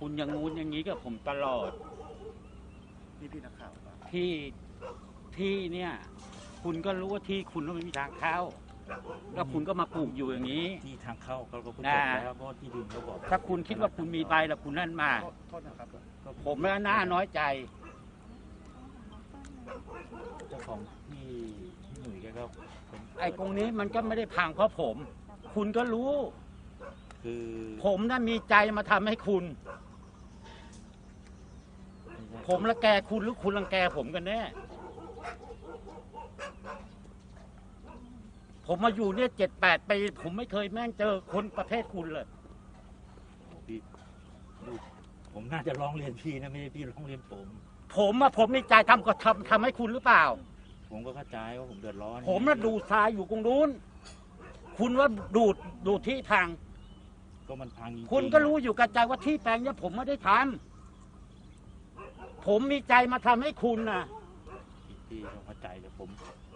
คุณอย่างงู้นอย่างนี้กับผมตลอด นี่พี่นักข่าวป่ะที่ที่เนี่ย คุณก็รู้ว่าที่คุณไม่มีทางเข้า แล้วคุณก็มาปลูกอยู่อย่างนี้ ที่ทางเข้าเขาก็พูดอ่าแล้วเพราะที่ดินเขาบอกถ้าคุณคิดว่าคุณมีใบแล้วคุณนั่นมา โทษโทษนะครับผมแล้วน่าน้อยใจ เจ้าของที่ที่หนุ่ยแกก็เป็นไอ้ตรงนี้มันก็ไม่ได้พังเพราะผม คุณก็รู้ คือผมน่ะมีใจมาทำให้คุณ ผมละแกคุณหรือคุณรังแกผมกันแน่ ผมมาอยู่เนี่ยเจ็ดแปดปีผมไม่เคยแม่งเจอคนประเภทคุณเลย พี่ดูผมน่าจะร้องเรียนพี่นะไม่ใช่พี่ร้องเรียนผม ผมอะผมมีใจทำก็ทำทำให้คุณหรือเปล่า ผมก็เข้าใจว่าผมเดือดร้อนผมน่ะดูดทรายอยู่ตรงนู้น คุณว่าดูดดูดที่พัง ก็มันพังจริงๆคุณก็รู้อยู่กับใจว่าที่แปลงเนี้ยผมไม่ได้ทำ ผมมีใจมาทำให้คุณนะพี่ต้องเข้าใจแต่ผม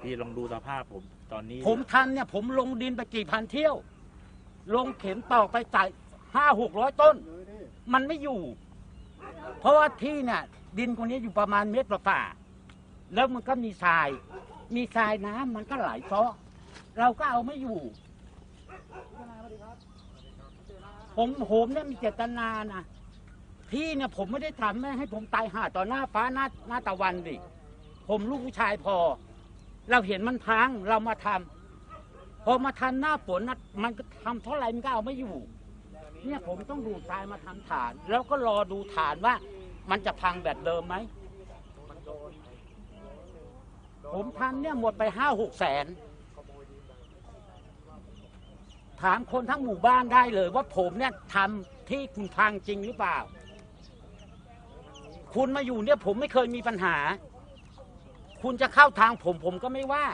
พี่ลองดูสภาพผมตอนนี้ผมทำเนี่ยผมลงดินไปกี่พันเที่ยว ลงเข็มตอกไปจ่ายห้าหกร้อยต้น มันไม่อยู่ เพราะว่าที่เนี่ยดินคนนี้อยู่ประมาณเมตรฝ่าๆแล้วมันก็มีทราย มีทรายน้ำมันก็ไหลเซาะเราก็เอาไม่อยู่ ผมผมเนี่ยมีเจตนานะ ที่เนี่ยผมไม่ได้ทำแม่ให้ผมตายห่าต่อหน้าฟ้าหน้าหน้าตะวันดิผมลูกผู้ชายพอ เราเห็นมันพังเรามาทำพอมาทันหน้าฝนนะมันก็ทำเท่าไหร่มันก็เอาไม่อยู่ เนี่ยผมต้องดูทรายมาทำฐาน แล้วก็รอดูฐานว่า มันจะพังแบบเดิมไหมผมทำเนี่ยหมดไปห้าหกแสน ถามคนทั้งหมู่บ้านได้เลยว่าผมเนี่ยทำที่คุณพังจริงหรือเปล่า คุณมาอยู่เนี่ยผมไม่เคยมีปัญหา คุณจะเข้าทางผมผมก็ไม่ว่า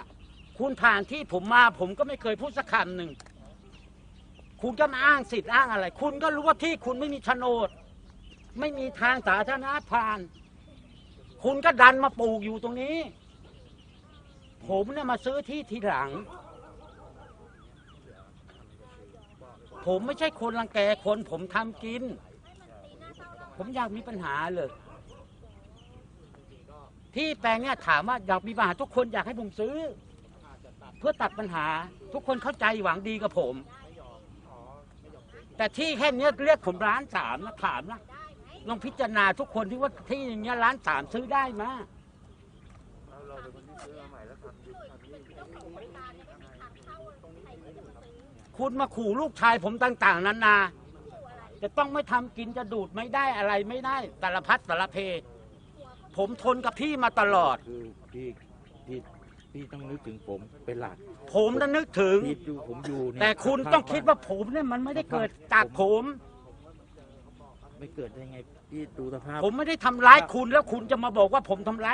คุณผ่านที่ผมมาผมก็ไม่เคยพูดสักคำหนึ่ง คุณก็มาอ้างสิทธิ์อ้างอะไร คุณก็รู้ว่าที่คุณไม่มีโฉนด ไม่มีทางสาธารณะผ่าน คุณก็ดันมาปลูกอยู่ตรงนี้ ผมเนี่ยมาซื้อที่ทีหลัง ผมไม่ใช่คนรังแกคนผมทำกิน ผมอยากมีปัญหาเลย ที่แปลงเนี่ยถามว่าอยากมีปัญหาทุกคนอยากให้ผมซื้อ เพื่อตัดปัญหาทุกคนเข้าใจหวังดีกับผม แต่ที่แค่เนี้ยเรียกผมร้านสามนะถามนะลองพิจารณาทุกคนที่ว่าที่อย่างเงี้ยร้านสามซื้อได้ไหมคุณมาขู่ลูกชายผมต่าง ๆนานาจะต้องไม่ทำกินจะดูดไม่ได้อะไรไม่ได้สารพัดสารเพ ผมทนกับพี่มาตลอด คือพี่พี่พี่ต้องนึกถึงผมเป็นหลักผมน่ะนึกถึง พี่ดูผมอยู่เนี่ยแต่คุณต้องคิดว่าผมเนี่ยมันไม่ได้เกิดจากผม ไม่เกิดได้ไงพี่ดูสภาพ ผมไม่ได้ทำร้ายคุณแล้วคุณจะมาบอกว่าผมทำร้าย